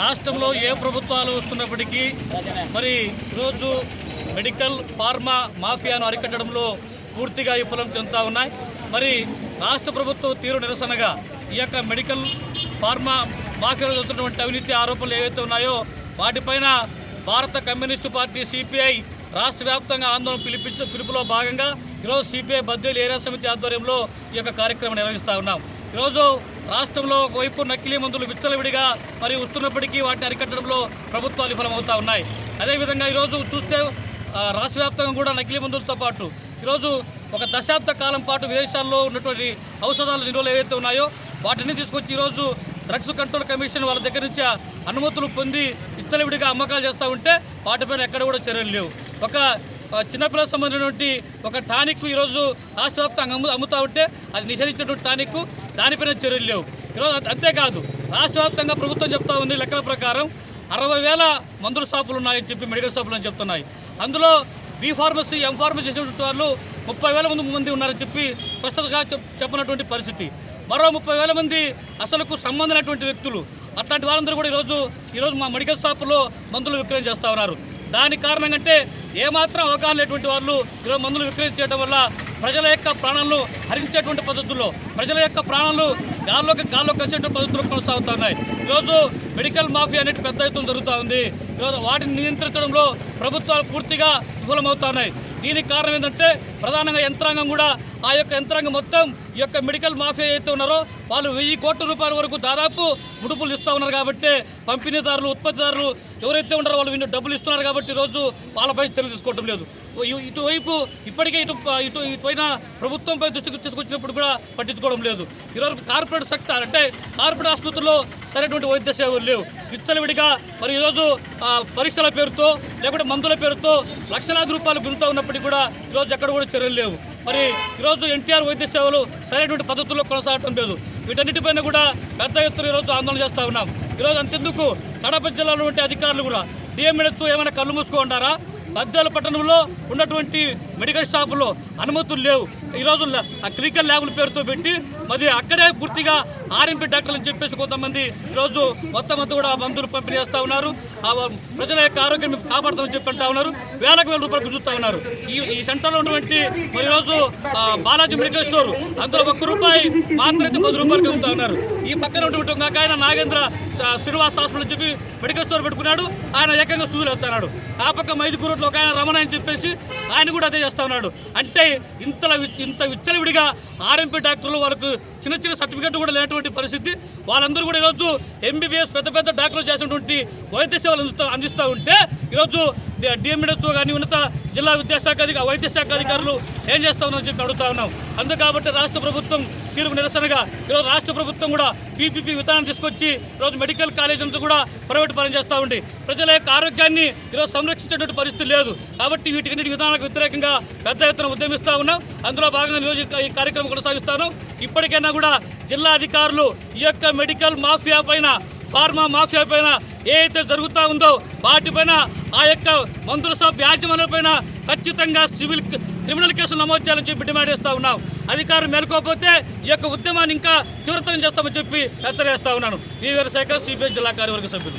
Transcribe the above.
రాష్ట్రంలో ఏ ప్రభుత్వాలు వస్తున్నప్పటికీ మరి ఈరోజు మెడికల్ ఫార్మా మాఫియాను అరికట్టడంలో పూర్తిగా విఫలం చెందుతూ ఉన్నాయి. మరి రాష్ట్ర ప్రభుత్వం తీరు నిరసనగా ఈ యొక్క మెడికల్ ఫార్మా మాఫియాలో జరుగుతున్నటువంటి అవినీతి ఆరోపణలు ఏవైతే ఉన్నాయో వాటిపైన భారత కమ్యూనిస్టు పార్టీ సిపిఐ రాష్ట్ర వ్యాప్తంగా ఆందోళన పిలిపించ పిలుపులో భాగంగా ఈరోజు సిపిఐ బద్దెలు ఏరియా సమితి ఆధ్వర్యంలో ఈ యొక్క కార్యక్రమం నిర్వహిస్తూ ఉన్నాం. ఈరోజు రాష్ట్రంలో ఒకవైపు నకిలీ మందులు విచ్చలవిడిగా మరి వస్తున్నప్పటికీ వాటిని అరికట్టడంలో ప్రభుత్వాలు విఫలమవుతూ ఉన్నాయి. అదేవిధంగా ఈరోజు చూస్తే రాష్ట్ర వ్యాప్తంగా కూడా నకిలీ మందులతో పాటు ఈరోజు ఒక దశాబ్ద కాలం పాటు విదేశాల్లో ఉన్నటువంటి ఔషధాల నిల్వలు ఏవైతే ఉన్నాయో వాటిని తీసుకొచ్చి ఈరోజు డ్రగ్స్ కంట్రోల్ కమిషన్ వాళ్ళ దగ్గర నుంచి అనుమతులు పొంది ఇత్తలవిడిగా అమ్మకాలు చేస్తూ ఉంటే వాటిపైన ఎక్కడ కూడా చర్యలు లేవు. ఒక చిన్నపిల్లలకు సంబంధించినటువంటి ఒక టానిక్ ఈరోజు రాష్ట్ర వ్యాప్తంగా అమ్ము అమ్ముతా ఉంటే అది నిషేధించినటువంటి టానిక్ దానిపైన చర్యలు లేవు. ఈరోజు అంతే- అంతేకాదు రాష్ట్ర వ్యాప్తంగా ప్రభుత్వం చెప్తా ఉంది లెక్కల ప్రకారం అరవై వేల మందుల షాపులు ఉన్నాయని చెప్పి మెడికల్ షాపులు అని చెప్తున్నాయి. అందులో బీ ఫార్మసీ ఎం ఫార్మసీ చేసినటువంటి వాళ్ళు ముప్పై వేల మంది మంది ఉన్నారని చెప్పి స్పష్టతగా చెప్పినటువంటి పరిస్థితి. మరో ముప్పై వేల మంది అసలుకు సంబంధమైనటువంటి వ్యక్తులు. అట్లాంటి వారందరూ కూడా ఈరోజు ఈరోజు మా మెడికల్ షాపులో మందులు విక్రయం చేస్తూ ఉన్నారు. దాని కారణంగా అంటే ఏమాత్రం అవగాహన లేటువంటి వాళ్ళు ఈరోజు మందులు విక్రయం వల్ల ప్రజల యొక్క ప్రాణాలను హరించేటువంటి పద్ధతుల్లో ప్రజల యొక్క ప్రాణాలు గాల్లోకి గాల్లో కలిసేటువంటి పద్ధతులు కొనసాగుతున్నాయి. ఈరోజు మెడికల్ మాఫియా అనేది పెద్ద ఎత్తున జరుగుతూ ఉంది. ఈరోజు వాటిని నియంత్రించడంలో ప్రభుత్వాలు పూర్తిగా విఫలమవుతున్నాయి. దీనికి కారణం ఏంటంటే ప్రధానంగా యంత్రాంగం కూడా ఆ యొక్క యంత్రాంగం మొత్తం ఈ యొక్క మెడికల్ మాఫియా ఏదైతే ఉన్నారో వాళ్ళు వెయ్యి కోట్ల రూపాయల వరకు దాదాపు ముడుపులు ఇస్తూ ఉన్నారు కాబట్టి పంపిణీదారులు ఉత్పత్తిదారులు ఎవరైతే ఉన్నారో వాళ్ళు వీళ్ళు డబ్బులు ఇస్తున్నారు కాబట్టి ఈరోజు వాళ్ళపై చర్యలు తీసుకోవడం లేదు. ఇటువైపు ఇప్పటికే ఇటు ఇటు ఇటుపైన ప్రభుత్వంపై దృష్టికి తీసుకొచ్చినప్పుడు కూడా పట్టించుకోవడం లేదు. ఈరోజు కార్పొరేట్ సెక్టర్ అంటే కార్పొరేట్ ఆసుపత్రుల్లో సరైనటువంటి వైద్య సేవలు లేవు. విచ్చలవిడిగా మరి ఈరోజు పరీక్షల పేరుతో లేకుంటే మందుల పేరుతో లక్షలాది రూపాయలు గుంజుతూ ఉన్నప్పటికీ కూడా ఈరోజు ఎక్కడ కూడా చర్యలు లేవు. మరి ఈరోజు ఎన్టీఆర్ వైద్య సేవలు సరైనటువంటి పద్ధతుల్లో కొనసాగటం లేదు. వీటన్నిటిపైన కూడా పెద్ద ఎత్తున ఈరోజు ఆందోళన చేస్తూ ఉన్నాం. ఈరోజు అంతెందుకు? కడప జిల్లాలో ఉండే అధికారులు కూడా డిఎంఎడ్స్ ఏమైనా కళ్ళు మూసుకుంటారా బద్దాల పట్టణంలో ఉన్నటువంటి మెడికల్ షాపులో అనుమతులు లేవు. ఈరోజు ఆ క్లినికల్ ల్యాబుల పేరుతో పెట్టి మరి అక్కడే పూర్తిగా ఆర్ఎంపీ డాక్టర్లు అని చెప్పేసి కొంతమంది ఈరోజు మొత్తం అంతా కూడా ఆ మందులు పంపిణీ చేస్తూ ఉన్నారు. ఆ ప్రజల యొక్క ఆరోగ్యం కాపాడుతామని చెప్పి అంటా ఉన్నారు. వేలకు వేల రూపాయలు గుంజుతా ఉన్నారు. ఈ ఈ సెంటర్లో ఉన్నటువంటి మరి ఈరోజు ఆ, బాలాజీ మెడికల్ స్టోర్ అందులో ఒక్క రూపాయి మాత్రమే పది రూపాయలు అమ్ముతా ఉన్నారు. ఈ పక్కన ఉన్నటువంటి ఒక ఆయన నాగేంద్ర స- శ్రీనివాస్ హాస్పిటల్ చెప్పి మెడికల్ స్టోర్ పెట్టుకున్నాడు. ఆయన ఏకంగా సూదులు వేస్తున్నాడు ఆ పక్క మైదుకూరులో ఒక ఆయన రమణ అని చెప్పేసి ఆయన కూడా అదే చేస్తా ఉన్నాడు. అంటే ఇంత ఇంత విచ్చలవిడిగా ఆర్ఎంపీ డాక్టర్లు వాళ్ళకు చిన్న చిన్న సర్టిఫికెట్ కూడా లేనటువంటి పరిస్థితి. వాళ్ళందరూ కూడా ఈరోజు ఎంబీబీఎస్ పెద్ద పెద్ద డాక్టర్లు చేసినటువంటి వైద్య సేవలు అందిస్తూ అందిస్తూ ఉంటే ఈరోజు డిఎంఎడ్ఎస్ కానీ ఉన్నత జిల్లా విద్యాశాఖ అధిక వైద్య శాఖ అధికారులు ఏం చేస్తా ఉన్నారని చెప్పి అడుగుతా ఉన్నాం. అందుకు కాబట్టి రాష్ట్ర ప్రభుత్వం తీర్పు నిరసనగా ఈరోజు రాష్ట్ర ప్రభుత్వం కూడా పీపీపీ విధానం తీసుకొచ్చి ఈరోజు మెడికల్ కాలేజీలతో కూడా ప్రైవేట్ పరం చేస్తూ ఉంది. ప్రజల యొక్క ఆరోగ్యాన్ని ఈరోజు సంరక్షించేటువంటి పరిస్థితి లేదు. కాబట్టి వీటికి విధానాలకు వ్యతిరేకంగా పెద్ద ఎత్తున ఉద్యమిస్తూ ఉన్నాం. అందులో భాగంగా ఈరోజు ఈ కార్యక్రమం కొనసాగిస్తాను. ఇప్పటికైనా కూడా జిల్లా అధికారులు ఈ యొక్క మెడికల్ మాఫియా పైన ఫార్మా మాఫియా పైన ఏదైతే జరుగుతూ ఉందో వాటిపైన ఆ యొక్క మందుల సభ యాజమాన్యాలపైన ఖచ్చితంగా సివిల్ క్రిమినల్ కేసులు నమోదు చేయాలని చెప్పి డిమాండ్ చేస్తూ ఉన్నాం. అధికారం మేలుకోకపోతే ఈ యొక్క ఉద్యమాన్ని ఇంకా తీవ్రతరం చేస్తామని చెప్పి హెచ్చరిస్తా ఉన్నాను. ఈ శాఖ సిపిఐ జిల్లా కార్యవర్గ సభ్యులు.